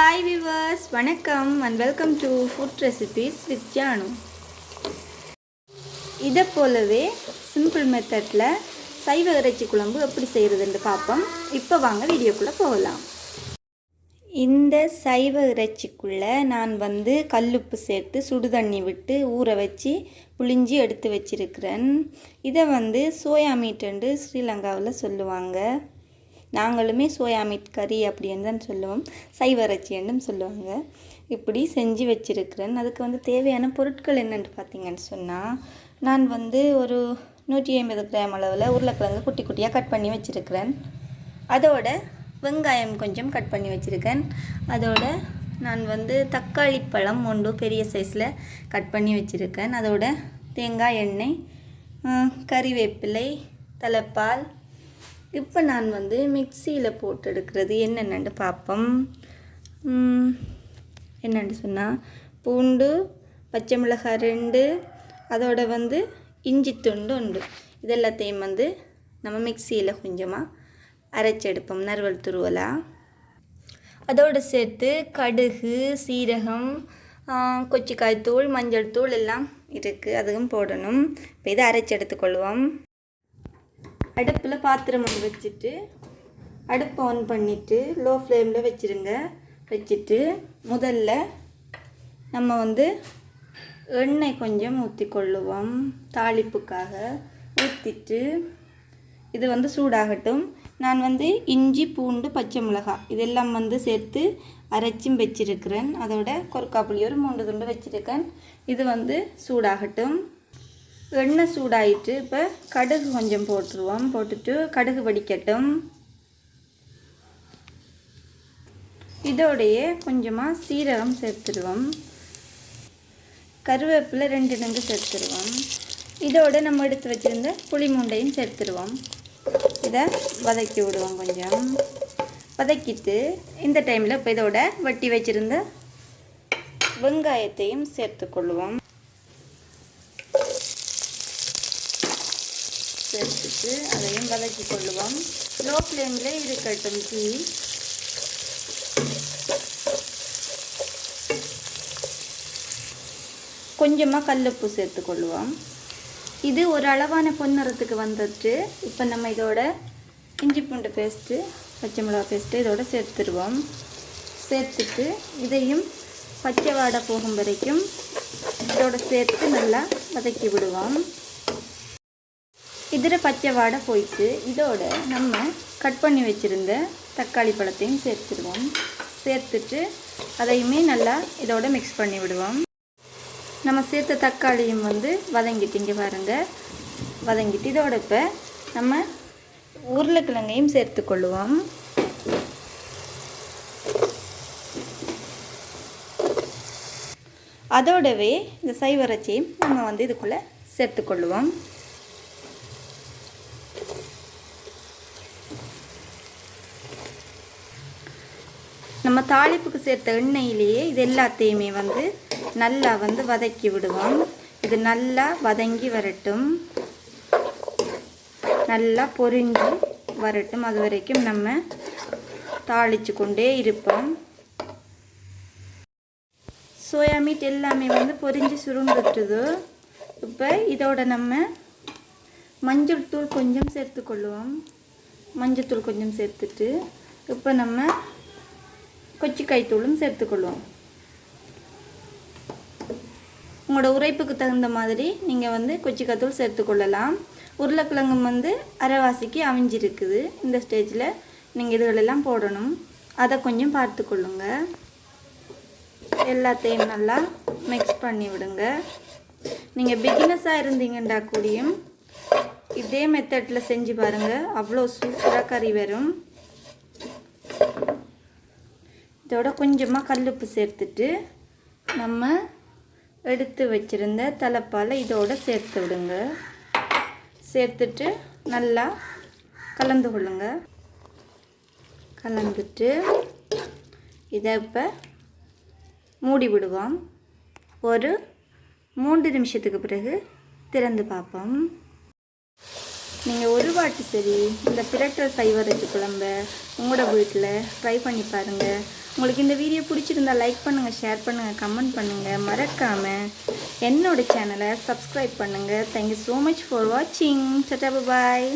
Hi viewers வணக்கம் and welcome to food recipes with Janu இதை போலவே சிம்பிள் மெத்தடில் சைவ இறைச்சி குழம்பு எப்படி செய்கிறதுன்னு பார்ப்போம். இப்போ வாங்க வீடியோக்குள்ளே போகலாம். இந்த சைவ இறைச்சிக்குள்ளே நான் வந்து கல்லுப்பு சேர்த்து சுடு தண்ணி விட்டு ஊற வச்சு புளிஞ்சி எடுத்து வச்சிருக்கிறேன். இதை வந்து சோயா மீட்டுண்டு ஸ்ரீலங்காவில் சொல்லுவாங்க. நாங்களுமே சோயா மீட் கறி அப்படின்னு தான் சொல்லுவோம். சைவ இறைச்சின்னு சொல்லுவாங்க. இப்படி செஞ்சு வச்சுருக்கிறேன். அதுக்கு வந்து தேவையான பொருட்கள் என்னென்னு பார்த்தீங்கன்னு சொன்னால் நான் வந்து ஒரு நூற்றி ஐம்பது கிராம் அளவில் உருளைக்கிழங்கு குட்டி குட்டியாக கட் பண்ணி வச்சுருக்கிறேன். அதோட வெங்காயம் கொஞ்சம் கட் பண்ணி வச்சுருக்கேன். அதோட நான் வந்து தக்காளி பழம் ஒன்று பெரிய சைஸில் கட் பண்ணி வச்சுருக்கேன். அதோட தேங்காய் எண்ணெய் கறிவேப்பிலை தலைப்பால் இப்போ நான் வந்து மிக்சியில் போட்டு எடுக்கிறது என்னென்னு பார்ப்போம் என்னென்னு சொன்னால் பூண்டு பச்சை மிளகாய் ரெண்டு அதோட வந்து இஞ்சி துண்டு உண்டு. இது எல்லாத்தையும் வந்து நம்ம மிக்சியில் கொஞ்சமாக அரைச்செடுப்போம் நறுவல் துருவலாக அதோடு சேர்த்து கடுகு சீரகம் கொச்சிக்காய் தூள் மஞ்சள் தூள் எல்லாம் இருக்குது அதுவும் போடணும். இப்போ இதை அரைச்செடுத்துக்கொள்வோம். அடுப்பில் பாத்திரம் ஒன்று வச்சுட்டு அடுப்பை ஆன் பண்ணிவிட்டு லோ ஃப்ளேமில் வச்சுருங்க. வச்சுட்டு முதல்ல நம்ம வந்து எண்ணெய் கொஞ்சம் ஊற்றி கொள்ளுவோம் தாளிப்புக்காக. ஊற்றிட்டு இது வந்து சூடாகட்டும். நான் வந்து இஞ்சி பூண்டு பச்சை மிளகாய் இதெல்லாம் வந்து சேர்த்து அரைச்சும் வச்சிருக்கிறேன். அதோட கொர்க்காப்புளி ஒரு மூன்று துண்டு வச்சுருக்கேன். இது வந்து சூடாகட்டும். எண்ணெய் சூடாயிட்டு இப்போ கடுகு கொஞ்சம் போட்டுருவோம். போட்டுட்டு கடுகு வடிக்கட்டும். இதோடையே கொஞ்சமாக சீரகம் சேர்த்துடுவோம் கருவேப்பிலை ரெண்டு நங்கு சேர்த்துருவோம். இதோட நம்ம எடுத்து வச்சுருந்த புளி மூண்டையும் சேர்த்துருவோம். இதை வதக்கி விடுவோம் கொஞ்சம். வதக்கிட்டு இந்த டைமில் இப்போ இதோட வட்டி வச்சுருந்த வெங்காயத்தையும் சேர்த்துக்கொள்வோம் சேர்த்துட்டு அதையும் வதக்கி கொள்ளுவோம். லோ ஃப்ளேமில் இருக்கட்டும் டீ கொஞ்சமாக கல்லுப்பு சேர்த்துக்கொள்ளுவோம் இது ஒரு அளவான பொன்னிறத்துக்கு வந்துட்டு இப்போ நம்ம இதோட இஞ்சி பூண்டு பேஸ்ட்டு பச்சை மிளகா பேஸ்ட்டு இதோட சேர்த்துருவோம். சேர்த்துட்டு இதையும் பச்சை வாடை போகும் வரைக்கும் இதோட சேர்த்து நல்லா வதக்கி விடுவோம். இதில் பச்சை வாடை போயிட்டு இதோட நம்ம கட் பண்ணி வச்சுருந்த தக்காளி பழத்தையும் சேர்த்துடுவோம். சேர்த்துட்டு அதையுமே நல்லா இதோட மிக்ஸ் பண்ணி விடுவோம். நம்ம சேர்த்த தக்காளியும் வந்து வதங்கிட்டு இங்கே பாருங்கள் வதங்கிட்டு இதோட இப்போ நம்ம உருளைக்கிழங்கையும் சேர்த்துக்கொள்ளுவோம் அதோடவே இந்த சைவரச்சியும் நம்ம வந்து இதுக்குள்ளே சேர்த்துக்கொள்ளுவோம் நம்ம தாளிப்புக்கு சேர்த்த எண்ணெயிலேயே இது எல்லாத்தையுமே வந்து நல்லா வந்து வதக்கி விடுவோம். இது நல்லா வதங்கி வரட்டும். நல்லா பொரிஞ்சு வரட்டும். அது வரைக்கும் நம்ம தாளித்து கொண்டே இருப்போம். சோயா மீட் எல்லாமே வந்து பொரிஞ்சு சுருண்டுட்டுது. இப்போ இதோட நம்ம மஞ்சள் தூள் கொஞ்சம் சேர்த்துக்கொள்ளுவோம். மஞ்சள் தூள் கொஞ்சம் சேர்த்துட்டு இப்போ நம்ம கொச்சி கைத்தூளும் சேர்த்துக்கொள்வோம். உங்களோட உரைப்புக்கு தகுந்த மாதிரி நீங்கள் வந்து கொச்சிக்காய் தூள் சேர்த்துக்கொள்ளலாம். உருளைக்கிழங்கு வந்து அரைவாசிக்கு அவிஞ்சிருக்குது. இந்த ஸ்டேஜில் நீங்கள் இதுகளெல்லாம் போடணும். அதை கொஞ்சம் பார்த்துக்கொள்ளுங்க. எல்லாத்தையும் நல்லா மிக்ஸ் பண்ணி விடுங்க. நீங்கள் பிகினஸாக இருந்தீங்கண்டா கூடியும் இதே மெத்தடில் செஞ்சு பாருங்கள் அவ்வளோ சூப்பராக கறி வரும். இதோட கொஞ்சமாக கல் உப்பு சேர்த்துட்டு நம்ம எடுத்து வச்சுருந்த தலைப்பால் இதோட சேர்த்து விடுங்க. சேர்த்துட்டு நல்லா கலந்து கொள்ளுங்க. கலந்துட்டு இதை இப்போ மூடி விடுவோம். ஒரு மூன்று நிமிஷத்துக்கு பிறகு திறந்து பார்ப்போம். நீங்கள் ஒரு வாட்டி சரி இந்த பிரட்டல் சைவரைச்சி குழம்ப உங்களோட வீட்டில் ட்ரை பண்ணி பாருங்கள் உங்களுக்கு இந்த வீடியோ பிடிச்சிருந்தா லைக் பண்ணுங்கள் ஷேர் பண்ணுங்கள் கமெண்ட் பண்ணுங்கள் மறக்காமல் என்னோட சேனலை சப்ஸ்கிரைப் பண்ணுங்கள் தேங்க்யூ ஸோ மச் ஃபார் வாட்சிங் சட்டா பாய்